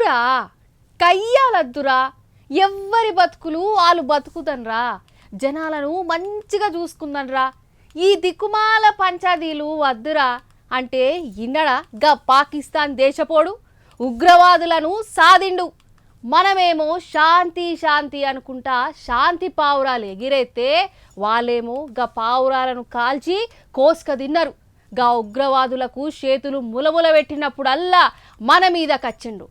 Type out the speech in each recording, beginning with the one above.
వద్దురా కయ్యాలద్దురా ఎవ్వరి బతుకులు వాళ్ళు బతుకుతన్రా జనాలను మంచిగా చూసుకుందన్రా ఈ దిక్కుమాల పంచాదీలు వద్దురా అంటే ఇన్నడ గా పాకిస్తాన్ దేశపోడు ఉగ్రవాదులను సాదిండు మనమేమో శాంతి శాంతి అనుకుంటా శాంతి పావురాలు ఎగిరైతే వాళ్ళేమో గా పావురాలను కాల్చి కోసుక తిన్నారు. గా ఉగ్రవాదులకు చేతులు ములముల పెట్టినప్పుడల్లా మన మీద కచ్చిండు.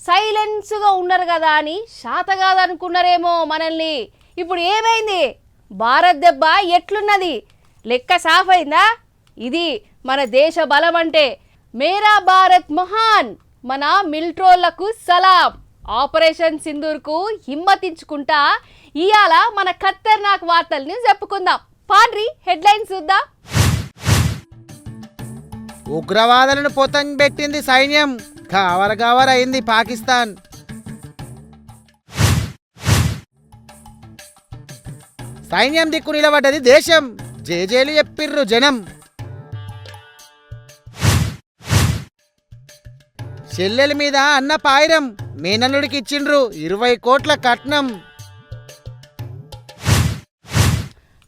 సైలెన్స్గా ఉన్నారు కదా అని శాత కాదనుకున్నారేమో మనల్ని. ఇప్పుడు ఏమైంది? భారత్ దెబ్బ ఎట్లున్నది? లెక్క సాఫ్ అయిందా ఇది మన దేశ బలం అంటే. మేరా భారత్ మహాన్ మన మిల్ట్రోళ్ళకు సలాం. ఆపరేషన్ సింధూర్కు హిమ్మతించుకుంటా ఇవాళ మన ఖతర్నాక్ వార్తల్ని చెప్పుకుందాం. పాడ్రి హెడ్లైన్స్ చూద్దాం. ఉగ్రవాదులను పొతం పెట్టింది సైన్యం. కవర కవర్ అయింది పాకిస్తాన్. సైన్యం దిక్కు నిలబడ్డది దేశం. జేజేలు చెప్పిర్రు జనం. చెల్లెల మీద అన్న పాయిరం మేనల్లుడికి ఇచ్చిండ్రు ఇరవై కోట్ల కట్నం.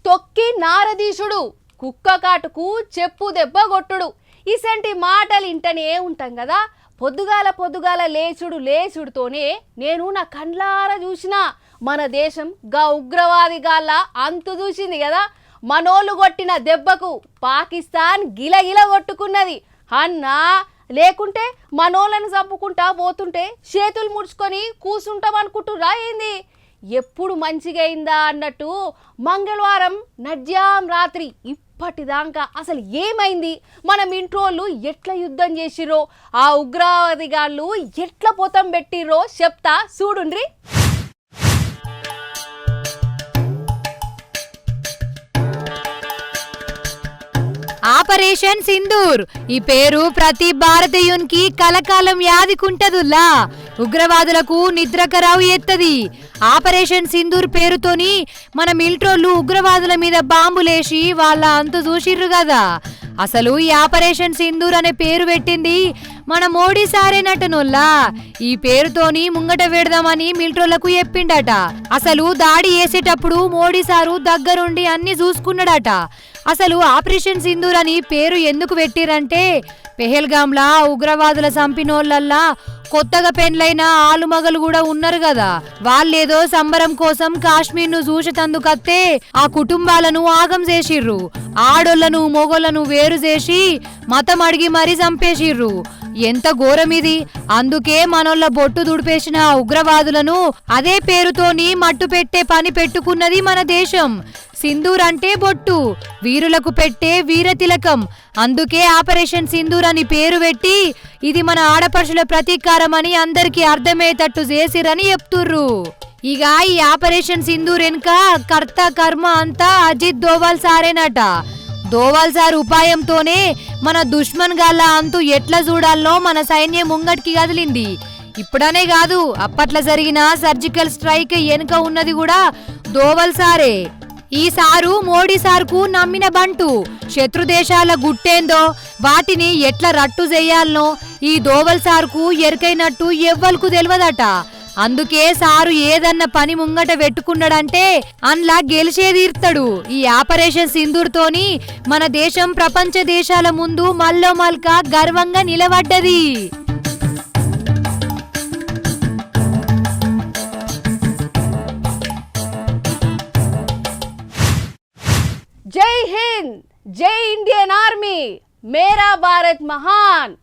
తొక్కి నారదీశుడు కుక్క కాటుకు చెప్పు దెబ్బ కొట్టుడు. ఇసంటి మాటలు ఇంటనే ఉంటాం కదా పొద్దుగాల పొద్దుగాల లేచుడు లేచుడుతోనే నేను నా కండ్లారా చూసిన మన దేశం గా ఉగ్రవాది గాళ్ళ అంతు చూసింది కదా. మనోళ్ళు కొట్టిన దెబ్బకు పాకిస్తాన్ గిలగిల కొట్టుకున్నది. అన్నా లేకుంటే మనోళ్ళని చంపుకుంటా పోతుంటే చేతులు ముడుచుకొని కూసుంటాం అనుకుంటురా ఏంది? ఎప్పుడు మంచిగా అయిందా అన్నట్టు మంగళవారం నడ్యాం రాత్రి ఇప్పటిదాకా అసలు ఏమైంది? మనం ఇంట్రోళ్ళు ఎట్లా యుద్ధం చేసిరో ఆ ఉగ్రవాదిగాళ్ళు ఎట్లా పొతం పెట్టిర్రో? చెప్తా చూడుండ్రి. ఆపరేషన్ సింధూర్. ఈ పేరు ప్రతి భారతీయునికి కలకాలం యాదికుంటదులా ఉగ్రవాదులకు నిద్రకరావు ఎత్తది. ఆపరేషన్ సింధూర్ పేరుతోని మన మిలిటోళ్ళు ఉగ్రవాదుల మీద బాంబులేసి వాళ్ళ అంతు చూసిర్రు కదా. అసలు ఈ ఆపరేషన్ సింధూర్ అనే పేరు పెట్టింది మన మోడీ సారేనటనుల్లా ఈ పేరుతోని ముంగట పెడదామని మిల్ట్రోలకు చెప్పిండట. అసలు దాడి చేసేటప్పుడు మోడీ సారు దగ్గరుండి అన్ని చూసుకున్నాడట. అసలు ఆపరేషన్ సింధూర్ అని పేరు ఎందుకు పెట్టిరంటే పెహల్గామ్లా ఉగ్రవాదుల చంపినోళ్ళల్లా కొత్తగా పెండ్లైన ఆలుమగలు కూడా ఉన్నారు కదా. వాళ్ళేదో సంబరం కోసం కాశ్మీర్ను చూసేతందుకత్తే ఆ కుటుంబాలను ఆగం చేసిర్రు. ఆడోళ్ళను మొగోళ్ళను వేరు చేసి మతం అడిగి మరీ చంపేసిర్రు. ఎంత ఘోరమిది. అందుకే మనోళ్ళ బొట్టు దుడిపేసిన ఉగ్రవాదులను అదే పేరుతోని మట్టు పెట్టే పని పెట్టుకున్నది మన దేశం. సింధూర్ అంటే బొట్టు వీరులకు పెట్టే వీర తిలకం. అందుకే ఆపరేషన్ సింధూర్ అని పేరు పెట్టి ఇది మన ఆడపడుచుల ప్రతీకారం అని అందరికీ అర్థమయ్యేటట్టు చేసిరని చెప్తుర్రు. ఇక ఈ ఆపరేషన్ సింధూర్ వెనుక కర్త కర్మ అంతా అజిత్ దోవాల్ సారేనట. దోవాల్ సార్ ఉపాయంతోనే మన దుష్మన్ గాళ్ళ అంతు ఎట్లా చూడాలనో మన సైన్యం ముంగటికి కదిలింది. ఇప్పుడనే కాదు అప్పట్లో జరిగిన సర్జికల్ స్ట్రైక్ వెనుక ఉన్నది కూడా దోవల్ సారే ఈ సారు మోడీ సార్కు నమ్మిన బంటు. శత్రు దేశాల గుట్టేందో వాటిని ఎట్లా రట్టు చేయాలనో ఈ దోవల్ సార్కు ఎరుకైనట్టు ఎవ్వలకు తెలియదట అందుకే సారు ఏదన్న పని ముంగట పెట్టుకున్నాడంటే అన్లా గెలిచేదీర్తాడు. ఈ ఆపరేషన్ సింధూర్తోని మన దేశం ప్రపంచ దేశాల ముందు మల్లో మల్క గర్వంగా నిలబడ్డది. జై హింద్ జై ఇండియన్ ఆర్మీ మేరా భారత్ మహాన్.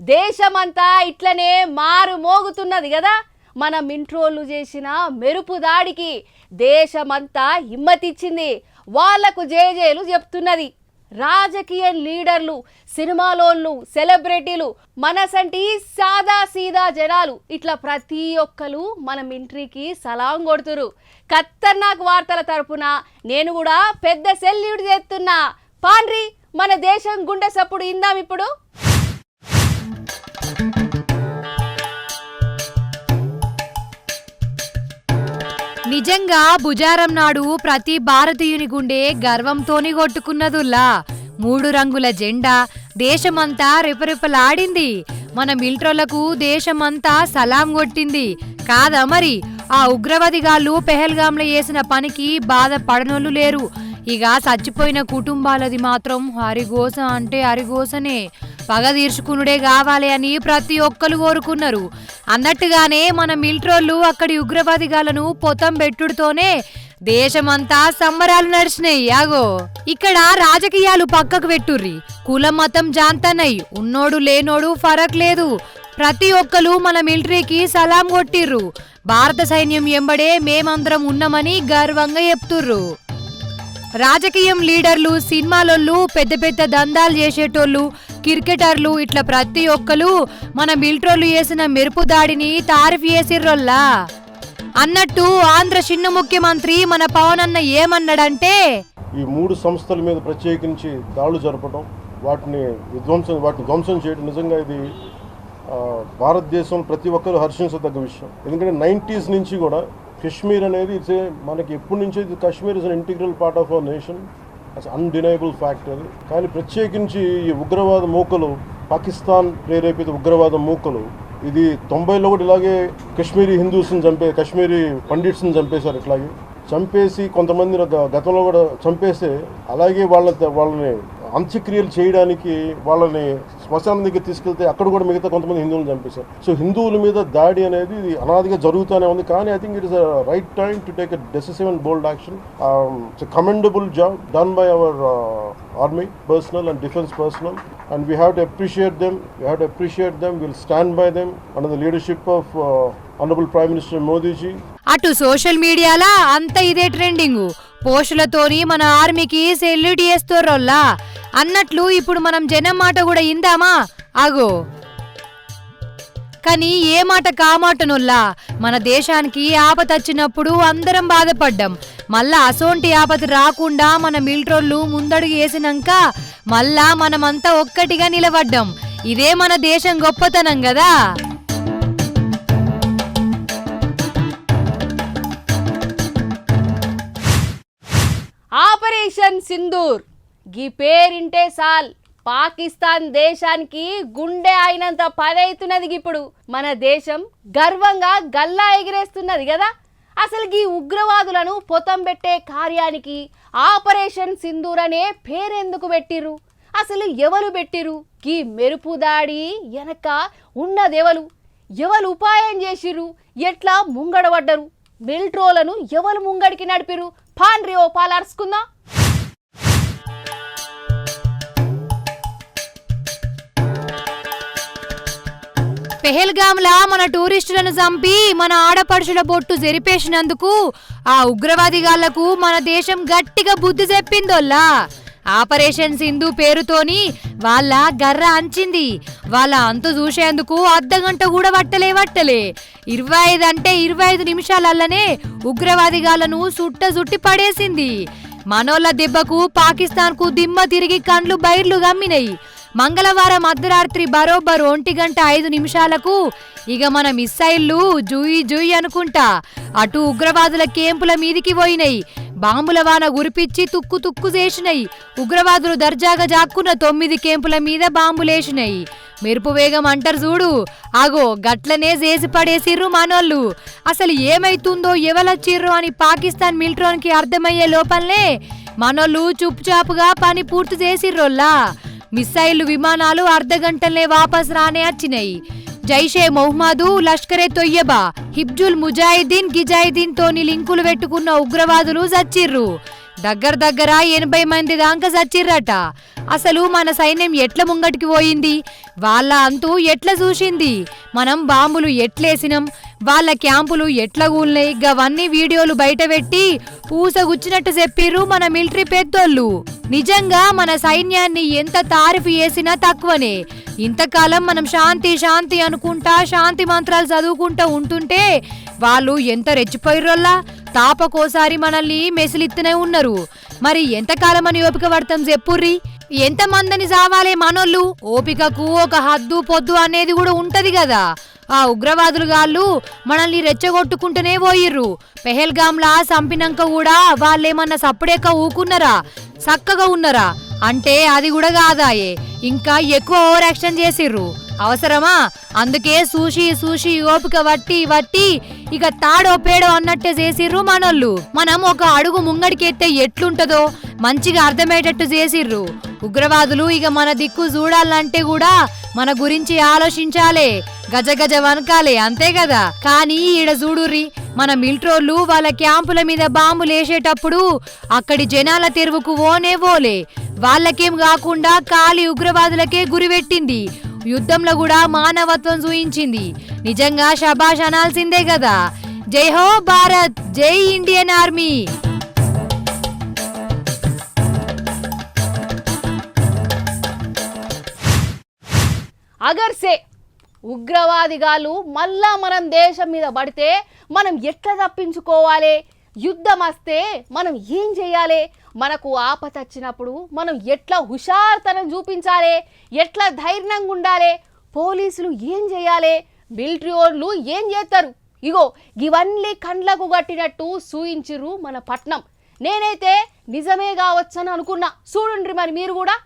దేశమంతా ఇట్లనే మారు మోగుతున్నది కదా మన మింట్రోళ్ళు చేసిన మెరుపు దాడికి దేశమంతా హిమ్మతిచ్చింది. వాళ్ళకు జేజేలు చెప్తున్నది. రాజకీయ లీడర్లు సినిమాలోళ్ళు సెలబ్రిటీలు మనసంటి సాదా సీదా జనాలు ఇట్లా ప్రతి ఒక్కరు మన మింట్రీకి సలాం కొడుతురు. ఖతర్నాక్ వార్తల తరపున నేను కూడా పెద్ద సెల్యూట్ చేస్తున్నా. పాండ్రి మన దేశం గుండె సప్పుడు ఇందాం ఇప్పుడు. నిజంగా బుజారం నాడు ప్రతి భారతీయుని గుండె గర్వంతోని కొట్టుకున్నదుల్లా. మూడు రంగుల జెండా దేశమంతా రెపరెపలాడింది. మన మిల్ట్రోలకు దేశమంతా సలాం కొట్టింది. కాదా మరి? ఆ ఉగ్రవాదిగాళ్ళు పెహల్గాంలో చేసిన పనికి బాధపడనోళ్ళు లేరు. ఇక చచ్చిపోయిన కుటుంబాలది మాత్రం హరిగోస అంటే హరిగోసనే పగ తీర్చుకునుడే కావాలి అని ప్రతి ఒక్కరు కోరుకున్నారు. అన్నట్టుగానే మన మిలిటరోళ్ళు అక్కడి ఉగ్రవాదిగాలను పొతం పెట్టుడుతోనే దేశమంతా సంబరాలు నడిచినాయి. యాగో ఇక్కడ రాజకీయాలు పక్కకు పెట్టుర్రి. కులం మతం జాంతనై. ఉన్నోడు లేనోడు ఫరక్ లేదు. ప్రతి ఒక్కరు మన మిలిటరీకి సలాం కొట్టిర్రు. భారత సైన్యం ఎంబడే మేమందరం ఉన్నామని గర్వంగా చెప్తుర్రు. రాజకీయం లీడర్లు సినిమాలోళ్ళు పెద్ద పెద్ద దందాలు చేసేటోళ్ళు క్రికెటర్లు ఇట్లా ప్రతి ఒక్కరు మన మిల్ట్రోలు చేసిన మెరుపు దాడిని తారీఫ్ చేసిర్రోల్లా? అన్నట్టు ఆంధ్ర చిన్న ముఖ్యమంత్రి మన పవన్ అన్న ఏమన్నాడంటే ఈ మూడు సంస్థల మీద ప్రత్యేకించి దాడులు జరపడం వాటిని విధ్వంసం వాటిని ధ్వంసం చేయడం నిజంగా ఇది భారతదేశం ప్రతి ఒక్కరు హర్షించదగ్గ విషయం. ఎందుకంటే నైంటీస్ నుంచి కూడా కశ్మీర్ అనేది ఇట్స్ మనకి ఎప్పటి నుంచి ఇది Kashmir is an integral part of our nation as undeniable fact అది కానీ ప్రత్యేకించి ఈ ఉగ్రవాద మూకలు పాకిస్తాన్ ప్రేరేపిత ఉగ్రవాద మూకలు ఇది తొంభైలో కూడా ఇలాగే కశ్మీరీ హిందూస్ని చంపే కశ్మీరీ పండిట్స్ని చంపేశారు ఇట్లాగే. చంపేసి కొంతమంది గతంలో కూడా చంపేస్తే అలాగే వాళ్ళ వాళ్ళని అంత్యక్రియలు చేయడానికి వాళ్ళని శ్మశానం దగ్గర తీసుకెళ్తే అక్కడ కూడా మిగతా కొంతమంది హిందువులు చంపేశారు. సో హిందువుల మీద దాడి అనేది ఇది అనాదిగా జరుగుతూనే ఉంది. కానీ I think it is right time to take a decisive and bold action it's commendable job done by our army personnel and defence personnel and we have to appreciate them we have to appreciate them will stand by them under the leadership of honourable prime minister Modiji అటు social మీడియాలా? అంత ఇదే trending. పోస్టులతోని మన ఆర్మీకి salute చేస్తారోల్లా అన్నట్లు ఇప్పుడు మనం జనం మాట కూడా ఇందామా? అగో కానీ ఏ మాట కామాటనుల్లా? మన దేశానికి ఆపతచ్చినప్పుడు అందరం బాధపడ్డాం. మళ్ళా అసోంటి ఆపత రాకుండా మన మిలిటరోళ్ళు ముందడుగు వేసినాక మళ్ళా మనమంతా ఒక్కటిగా నిలబడ్డాం. ఇదే మన దేశం గొప్పతనం కదా ఆపరేషన్ సింధూర్. గీ పేరింటే సాల్. పాకిస్తాన్ దేశానికి గుండె అయినంత పని అవుతున్నది ఇప్పుడు. మన దేశం గర్వంగా గల్లా ఎగిరేస్తున్నది కదా అసలు గీ ఉగ్రవాదులను పొతం పెట్టే కార్యానికి ఆపరేషన్ సింధూర్ అనే పేరెందుకు పెట్టిర్రు? అసలు ఎవరు పెట్టిరు గీ మెరుపు దాడి వెనక ఉన్నదెవలు? ఎవరు ఉపాయం చేసిర్రు? ఎట్లా ముంగడబడ్డరు? మిల్ట్రోలను ఎవరు ముంగడికి నడిపిరు పాన్రి ఓ పాలర్చుకుందాం పెహల్గామ్లా మన టూరిస్టులను చంపి మన ఆడపడుచుల బొట్టు జరిపేసినందుకు ఆ ఉగ్రవాదిగాళ్ళకు మన దేశం గట్టిగా బుద్ధి చెప్పిందోల్లా ఆపరేషన్ సింధు పేరుతోని వాళ్ళ గర్ర అంచింది. వాళ్ళ అంతు చూసేందుకు అర్ధగంట కూడా పట్టలే పట్టలే. ఇరవై ఐదు అంటే ఇరవై ఐదు నిమిషాలల్లనే ఉగ్రవాదిగాలను సుట్ట చుట్టి పడేసింది. మనోళ్ళ దెబ్బకు పాకిస్తాన్కు దిమ్మ తిరిగి కండ్లు బైర్లు గమ్మినాయి మంగళవారం అర్ధరాత్రి బరోబర్ ఒంటి గంట ఐదు నిమిషాలకు ఇక మన మిస్సైళ్ళు జూయి జూయి అనుకుంటా. అటు ఉగ్రవాదుల కేంపుల మీదికి పోయినాయి బాంబుల వాన గురిపిచ్చి తుక్కు తుక్కు చేసినాయి ఉగ్రవాదులు దర్జాగా జాక్కున్న తొమ్మిది కేంపుల మీద బాంబులేసినాయి మెరుపు వేగం అంటారు చూడు. ఆగో గట్లనే చేసి పడేసిర్రు మనోళ్ళు. అసలు ఏమైతుందో ఎవలొచ్చిర్రు అని పాకిస్తాన్ మిలిటరీకి అర్థమయ్యే లోపలనే మనోళ్ళు చుప్పుచాపుగా పని పూర్తి చేసిర్రోల్లా. మిస్సైళ్ళు విమానాలు అర్ధగంటలే వాపస్ రానే వచ్చినాయి జైషే మొహమ్మదు లష్కరే తొయ్యబా హిబ్జుల్ ముజాయిదీన్ గిజాయిదీన్ తోని లింకులు పెట్టుకున్న ఉగ్రవాదులు చచ్చిర్రు. దగ్గర దగ్గర ఎనభై మంది దాకా చచ్చిర్రట. అసలు మన సైన్యం ఎట్ల ముంగటికి పోయింది? వాళ్ళ అంతు ఎట్ల చూసింది? మనం బాంబులు ఎట్లేసినాం? వాళ్ళ క్యాంపులు ఎట్ల కూలినాయి గవన్నీ వీడియోలు బయట పెట్టి పూసగుచ్చినట్టు చెప్పిర్రు మన మిలిటరీ పెద్దోళ్ళు. నిజంగా మన సైన్యాన్ని ఎంత తారీఫు చేసినా తక్కువనే. ఇంతకాలం మనం శాంతి శాంతి అనుకుంటా శాంతి మంత్రాలు చదువుకుంటా ఉంటుంటే వాళ్ళు ఎంత రెచ్చిపోయిర్రోల్లా? తాపకోసారి మనల్ని మెసిలిత్తనే ఉన్నారు. మరి ఎంతకాలం అని ఓపిక పడతాం చెప్పుర్రి ఎంతమందిని సావాలే మనోళ్ళు? ఓపికకు ఒక హద్దు పొద్దు అనేది కూడా ఉంటది కదా ఆ ఉగ్రవాదులు గాళ్ళు మనల్ని రెచ్చగొట్టుకుంటూనే పోయిర్రు. పెహల్గామ్లా చంపినాక కూడా వాళ్ళేమన్నా సప్పుడేక ఊకున్నారా? చక్కగా ఉన్నారా? అంటే అది కూడా కాదాయే ఇంకా ఎక్కువ ఓవర్ యాక్షన్ చేసిర్రు. అవసరమా? అందుకే సూషి సూషి ఓపిక వట్టి వట్టి ఇక తాడో పేడో అన్నట్టే చేసిర్రు మనోళ్ళు. మనం ఒక అడుగు ముంగడికెత్తే ఎట్లుంటదో మంచిగా అర్థమయ్యేటట్టు చేసిర్రు. ఉగ్రవాదులు ఇక మన దిక్కు చూడాలంటే కూడా మన గురించి ఆలోచించాలే. గజ గజ వనకాలే అంతే కదా? కానీ ఈడ చూడుర్రి మన మిల్ట్రోళ్ళు వాళ్ళ క్యాంపుల మీద బాంబులు వేసేటప్పుడు అక్కడి జనాల తెరువుకు ఓనే ఓలే. వాళ్ళకేం కాకుండా ఖాళీ ఉగ్రవాదులకే గురిపెట్టింది యుద్ధంలో కూడా మానవత్వం చూయించింది నిజంగా శబాష్ అనాల్సిందే కదా. జై హో భారత్ జై ఇండియన్ ఆర్మీ. అగర్సే ఉగ్రవాదిగాలు మళ్ళా మనం దేశం మీద పడితే మనం ఎట్లా తప్పించుకోవాలి? యుద్ధం వస్తే మనం ఏం చేయాలి? మనకు ఆపత వచ్చినప్పుడు మనం ఎట్లా హుషార్తనం చూపించాలి? ఎట్లా ధైర్యంగా ఉండాలి? పోలీసులు ఏం చేయాలి? మిలిటరీ వాళ్ళు ఏం చేస్తారు? ఇగో ఇవన్నీ కండ్లకు కట్టినట్టు సూయించిర్రు మన పట్నం. నేనైతే నిజమే కావచ్చని అనుకున్నా. చూడండి మరి మీరు కూడా.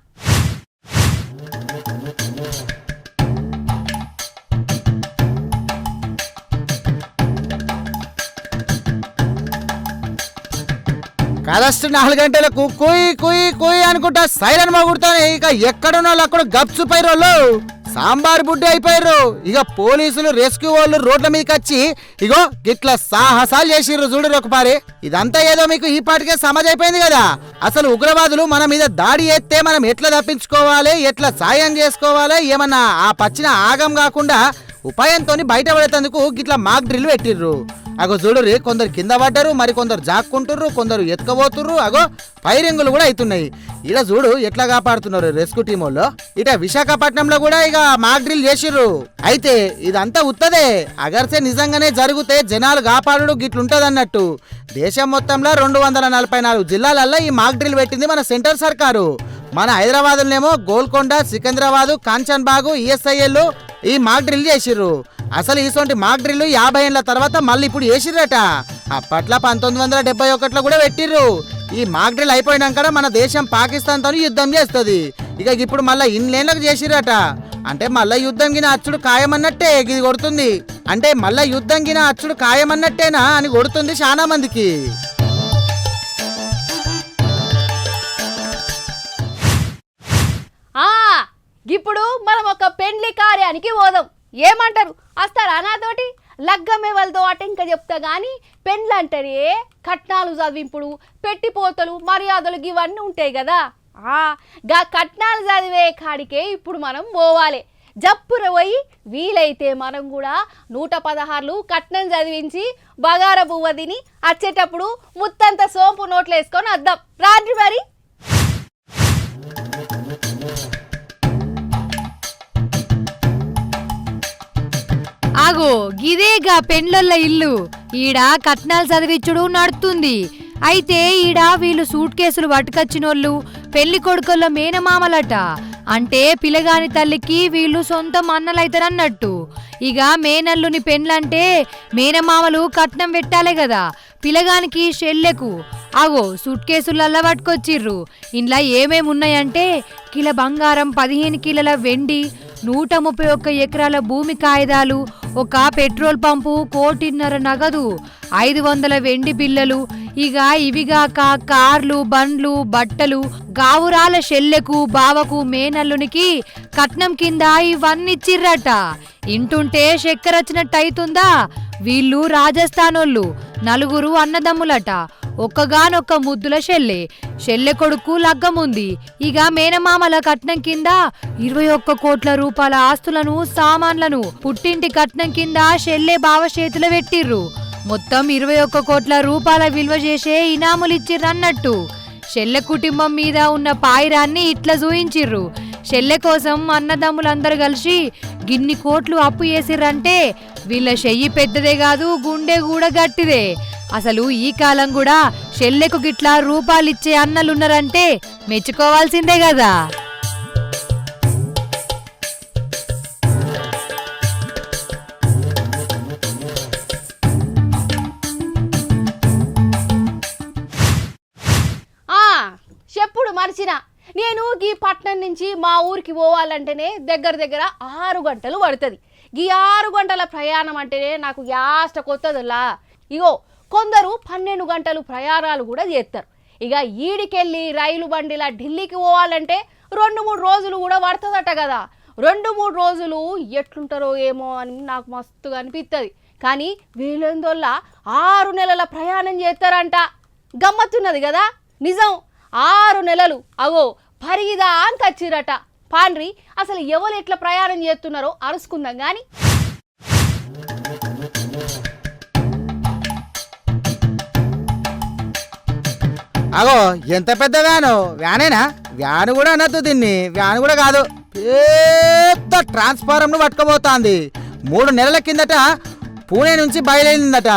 కదస్ట్ నాలుగు గంటలకు కుయ్ కుయ్ కుయ్ అనుకుంటా సైరన్ మగుడుతానే ఇక ఎక్కడున్న వాళ్ళు అక్కడ గప్సు పైరోళ్ళు సాంబార్ బుడ్డి అయిపోయారు ఇక పోలీసులు రెస్క్యూ వాళ్ళు రోడ్ల మీదకి వచ్చి ఇగో గిట్లా సాహసాలు చేసిర్రు చూడరు ఒకపారి. ఇదంతా ఏదో మీకు ఈ పాటికే సమజ్ అయిపోయింది కదా. అసలు ఉగ్రవాదులు మన మీద దాడి చేస్తే మనం ఎట్లా తప్పించుకోవాలి? ఎట్లా సాయం చేసుకోవాలి? ఏమన్నా ఆ పచ్చిన ఆగం కాకుండా ఉపాయంతో బయటపడేందుకు గిట్ల మాక్ డ్రిల్ పెట్టిర్రు. అగో చూడుర్రి కొందరు కింద పడ్డారు మరి కొందరు జాక్కుంటుర్రు కొందరు ఎత్తుకబోతుర్రు అగో ఫైరింగులు కూడా అవుతున్నాయి ఇలా చూడు ఎట్లా కాపాడుతున్నారు రెస్క్యూ టీం వాళ్ళు. ఇట విశాఖపట్నంలో కూడా ఇక మాక్ డ్రిల్ చేసిర్రు. అయితే ఇదంతా ఉత్తదే. అగర్సే నిజంగానే జరిగితే జనాలు కాపాడు గిట్లుంటది అన్నట్టు దేశం మొత్తంలో రెండు వందల నలభై నాలుగు జిల్లాలల్లో ఈ మాక్ డ్రిల్ పెట్టింది మన సెంటర్ సర్కారు. మన హైదరాబాద్లోనేమో గోల్కొండ సికింద్రాబాద్ కాంచన్ బాగు ఈఎస్ఐఎల్ ఈ మాక్ డ్రిల్ చేసిర్రు. అసలు ఇటువంటి మాక్ డ్రిల్ యాభై ఏళ్ళ తర్వాత మళ్ళీ ఇప్పుడు చేసిర్రట. అప్పట్లో పంతొమ్మిది వందల డెబ్బై ఒకటిలో కూడా పెట్టిర్రు. ఈ మాక్ డ్రిల్ అయిపోయినాక మన దేశం పాకిస్తాన్తో యుద్ధం చేస్తుంది. ఇక ఇప్పుడు మళ్ళీ ఇన్లేన్లకు చేసిర్రట. అంటే మళ్ళా యుద్ధం గిన అచ్చుడు ఖాయమన్నట్టే ఇది కొడుతుంది. అంటే మళ్ళా యుద్ధం గిన అచ్చుడు ఖాయమన్నట్టేనా అని కొడుతుంది చాలా మందికి. ఇప్పుడు మనం ఒక పెండ్లి కార్యానికి పోదాం. ఏమంటారు? వస్తారా నాతోటి లగ్గమే వాళ్ళతో అట ఇంకా చెప్తా కానీ పెండ్లు అంటారే కట్నాలు చదివింపుడు పెట్టిపోతలు మర్యాదలు ఇవన్నీ ఉంటాయి కదా గా కట్నాలు చదివే కాడికే ఇప్పుడు మనం పోవాలి. జప్పుర పోయి వీలైతే మనం కూడా నూట పదహారులు కట్నం చదివించి బగార పువ్వ తిని వచ్చేటప్పుడు ముత్తంత సోంపు నోట్లు వేసుకొని వద్దాం రాత్రి మరి? ఆగో గిదేగా పెండ్లొల్ల ఇల్లు. ఈడ కట్నాలు చదివిచ్చుడు నడుతుంది అయితే ఈడ వీళ్ళు సూట్ కేసులు పట్టుకొచ్చినోళ్ళు పెళ్ళి కొడుకుల్లో మేనమామలట. అంటే పిల్లగాని తల్లికి వీళ్ళు సొంత అన్నలైతారన్నట్టు. ఇక మేనల్లుని పెండ్లంటే మేనమామలు కట్నం పెట్టాలే కదా పిల్లగానికి షెల్లెకు. అగో సూట్ కేసులల్లా పట్టుకొచ్చిర్రు. ఇంట్లో ఏమేమి ఉన్నాయంటే కిల బంగారం పదిహేను కిలోల వెండి నూట ముప్పై ఒక్క ఎకరాల భూమి కాగితాలు ఒక పెట్రోల్ పంపు కోటిన్నర నగదు ఐదు వందల వెండి బిల్లలు ఇక ఇవిగాక కార్లు బండ్లు బట్టలు గావురాల షెల్లెకు బావకు మేనల్లునికి కట్నం కింద ఇవన్నీ ఇచ్చిర్రట ఇంటుంటే చక్కెర వచ్చినట్టు అవుతుందా వీళ్ళు రాజస్థానోళ్ళు నలుగురు అన్నదమ్ములట. ఒక్కగానొక్క ముద్దుల షెల్లె. షెల్లె కొడుకు లగ్గముంది. ఇక మేనమామల కట్నం కింద ఇరవై ఒక్క కోట్ల రూపాయల ఆస్తులను సామాన్లను పుట్టింటి కట్నం కింద షెల్లె బావ చేతిలో పెట్టిర్రు. మొత్తం ఇరవై ఒక్క కోట్ల రూపాయల విలువ చేసే ఇనాములిచ్చిర్రన్నట్టు షెల్లె కుటుంబం మీద ఉన్న పాయిరాన్ని ఇట్లా చూయించిర్రు షెల్లె కోసం అన్నదమ్ములందరూ కలిసి గిన్ని కోట్లు అప్పు చేసిర్రంటే వీళ్ళ చెయ్యి పెద్దదే కాదు గుండె కూడా గట్టిదే. అసలు ఈ కాలం కూడా షెల్లెకు గిట్లా రూపాలిచ్చే అన్నలున్నారంటే మెచ్చుకోవాల్సిందే కదా. చెప్పుడు మర్చిన. నేను ఈ పట్నం నుంచి మా ఊరికి పోవాలంటేనే దగ్గర దగ్గర ఆరు గంటలు పడుతుంది. ఈ ఆరు గంటల ప్రయాణం అంటేనే నాకు యాస్ట కొత్తదిలా. ఇగో కొందరు పన్నెండు గంటలు ప్రయాణాలు కూడా చేస్తారు ఇక ఈడికెళ్ళి రైలు బండిలా ఢిల్లీకి పోవాలంటే రెండు మూడు రోజులు కూడా పడుతుందట కదా. రెండు మూడు రోజులు ఎట్లుంటారో ఏమో అని నాకు మస్తుగా అనిపిస్తుంది కానీ వీళ్ళందోళ్ళ ఆరు నెలల ప్రయాణం చేస్తారంట గమ్మత్తున్నది కదా. నిజం. ఆరు నెలలు. అగో పరిగిదా అంకచ్చిరట పాండ్రి అసలు ఎవరు ఎట్లా ప్రయాణం చేస్తున్నారో అరుసుకుందాం కానీ అగో ఎంత పెద్ద వ్యాను? వ్యానేనా? వ్యాన్ కూడా అనొద్దు దీన్ని. వ్యాన్ కూడా కాదు. పెద్ద ట్రాన్స్ఫారంను పట్టుకోబోతోంది మూడు నెలల కిందట పూణే నుంచి బయలుదేరిందట.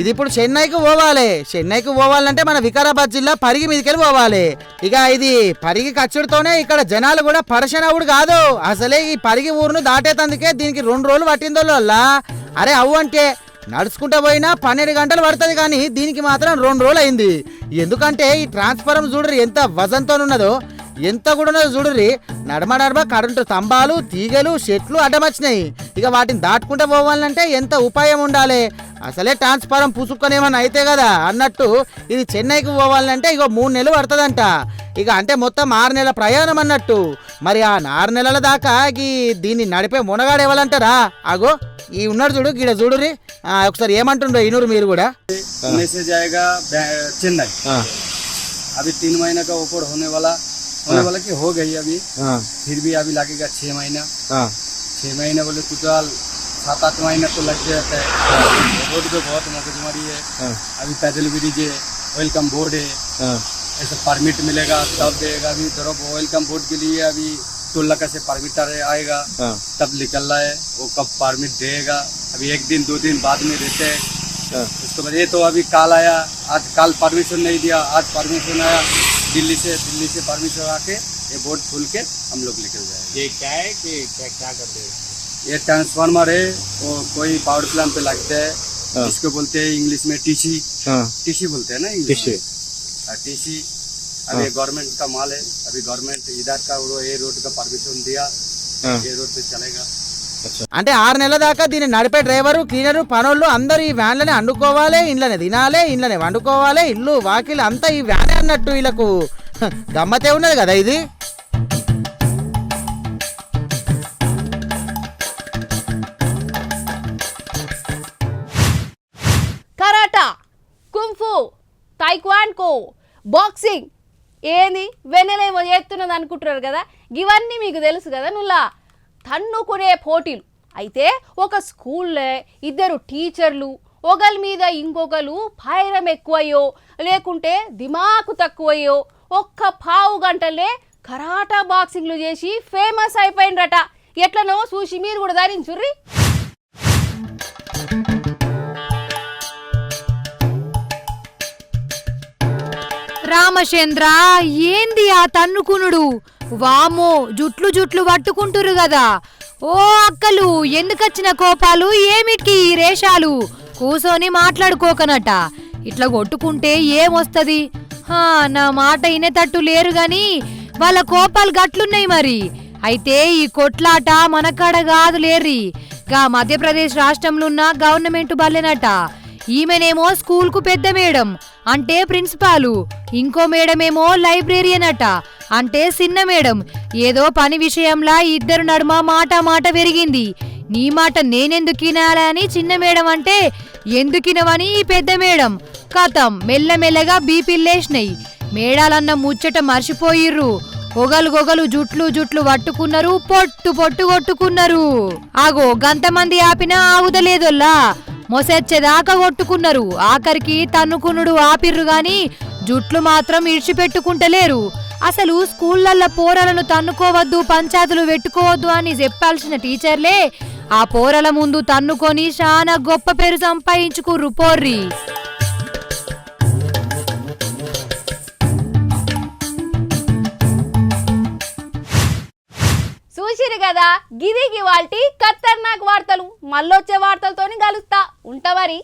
ఇది ఇప్పుడు చెన్నైకి పోవాలి. చెన్నైకి పోవాలంటే మన వికారాబాద్ జిల్లా పరిగి మీదకెళ్ళి పోవాలి. ఇక ఇది పరిగి కచ్చుడితోనే ఇక్కడ జనాలు కూడా పరశనవుడు కాదు. అసలే ఈ పరిగి ఊరును దాటేతందుకే దీనికి రెండు రోజులు పట్టిందో వల్ల అరే అవు అంటే నడుచుకుంటూ పోయినా పన్నెండు గంటలు పడుతుంది కానీ దీనికి మాత్రం రెండు రోజులు అయింది. ఎందుకంటే ఈ ట్రాన్స్ఫారం చూడరు ఎంత వజంతో ఉన్నదో ఎంత కూడా ఉన్నదో చూడరి నడమ నడమ కరెంటు స్తంభాలు తీగలు చెట్లు అడ్డమచ్చినాయి ఇక వాటిని దాటుకుంటూ పోవాలంటే ఎంత ఉపాయం ఉండాలి? అసలే ట్రాన్స్ఫారం పుసుక్కొనేమన్నా అయితే కదా అన్నట్టు ఇది చెన్నైకి పోవాలంటే ఇక మూడు నెలలు పడుతుందంట ఇక అంటే మొత్తం ఆరు నెలల ప్రయాణం అన్నట్టు మరి ఆ ఆరు నెలల దాకా ఈ దీన్ని నడిపే మునగాడు ఎవరంటారా అగో ఈ ఉన్నాడు చూడు గీడ చూడురి ఆ, ఒకసారి ఏమంటుండ్రో ఇనురు మీరు కూడా पुणे से जाएगा बै- चेन्नई अभी तीन महीने का ऊपर होने वाला होने वाला कि हो गई अभी फिर भी अभी लगेगा छह महीना छह महीने बोले टोटल सात आठ महीना तो लग जाता है। रोड पे बहुत मगजमारी है। अभी पैदल ब्रिज है वेलकम बोर्ड है। ऐसे परमिट मिलेगा तब देगा अभी। वेलकम बोर्ड के लिए अभी टोल नाका से परमिट आएगा। तब निकल रहा है वो कब परमिट देगा। अभी एक दिन दो दिन बाद में देते हैं। उसके बाद ये तो अभी काल आया आज काल परमिशन नहीं दिया आज परमिशन आया। दिल्ली से दिल्ली से परमिशन आके ये बोर्ड खोल के हम लोग निकल जाएँगे। ये क्या है कि क्या क्या करते हैं? ये ट्रांसफार्मर है वो कोई पावर प्लांट पे लगता है इसको बोलते हैं इंग्लिश में टीसी टीसी बोलते हैं ना इंग्लिश में टीसी अभी गवर्नमेंट का माल है अभी गवर्नमेंट इधर का वो ये रोड का परमिशन दिया ये रोड पे चलेगा అంటే ఆరు నెలల దాకా దీన్ని నడిపే డ్రైవరు క్లీనరు పనులు అందరూ ఈ వ్యాన్లనే అండుకోవాలి ఇంట్లోనే తినాలి ఇంట్లోనే వండుకోవాలి ఇల్లు వాకిలు అంతా ఈ వ్యానే అన్నట్టు వీళ్ళకు హ, గమ్మతే ఉన్నది కదా ఇది తైక్వాన్కో బాక్సింగ్. ఏంది? వెన్నెలేమో చేస్తున్నది అనుకుంటున్నారు కదా? ఇవన్నీ మీకు తెలుసు కదా నువ్వులా తన్నుకునే పోటీలు. అయితే ఒక స్కూల్లో ఇద్దరు టీచర్లు ఒకరి మీద ఇంకొకరు పైరం ఎక్కువయ్యో లేకుంటే దిమాకు తక్కువయ్యో ఒక్క పావు గంటలే కరాటా బాక్సింగ్లు చేసి ఫేమస్ అయిపోయిండ్రట ఎట్లనో చూసి మీరు కూడా ధరించుర్రి. రామచంద్ర ఏంది ఆ తన్నుకునుడు? వామో జుట్లు జుట్లు పట్టుకుంటురు కదా ఓ అక్కలు ఎందుకచ్చిన కోపాలు? ఏమిటికి ఈ రేషాలు? కూసోని మాట్లాడుకోకనట. ఇట్లా కొట్టుకుంటే ఏమొస్తది? హా, నా మాట ఇనేటట్టు లేరు గాని వాళ్ళ కోపాలు గట్లున్నాయి మరి. అయితే ఈ కొట్లాట మనకాడ కాదు లేర్రి. గా మధ్యప్రదేశ్ రాష్ట్రంలో ఉన్న గవర్నమెంట్ బల్లెనట. ఈమెనేమో స్కూల్కు పెద్ద మేడం అంటే ప్రిన్సిపాలు. ఇంకో మేడమేమో లైబ్రేరియన్ అట అంటే చిన్న మేడం. ఏదో పని విషయంలా ఇద్దరు నడుమ మాట మాట పెరిగింది. నీ మాట నేనెందుకినాలని చిన్న మేడం అంటే ఎందుకినవని ఈ పెద్ద మేడం? కథం మెల్లమెల్లగా బీపిల్లేసినాయి మేడాలన్న ముచ్చట మర్చిపోయిర్రు. గొగలు జుట్లు జుట్లు పట్టుకున్నారు పొట్టు పొట్టు కొట్టుకున్నారు. ఆగో గంతమంది ఆపినా ఆగుదలేదొల్లా మొసెచ్చేదాకా కొట్టుకున్నారు. ఆఖరికి తన్నుకునుడు ఆపిర్రు గాని జుట్లు మాత్రం ఇడిచిపెట్టుకుంటలేరు అసలు స్కూళ్ళల్లో పోరలను తన్నుకోవద్దు పంచాయతీలు పెట్టుకోవద్దు అని చెప్పాల్సిన టీచర్లే ఆ పోరల ముందు తన్నుకొని చాలా గొప్ప పేరు సంపాదించుకుర్రు పోర్రి. చూసిరు కదా? గిది గివాల్టి ఖతర్నాక్ వార్తలు మళ్ళొచ్చే వార్తలతోని కలుస్తా ఉంటా మరి.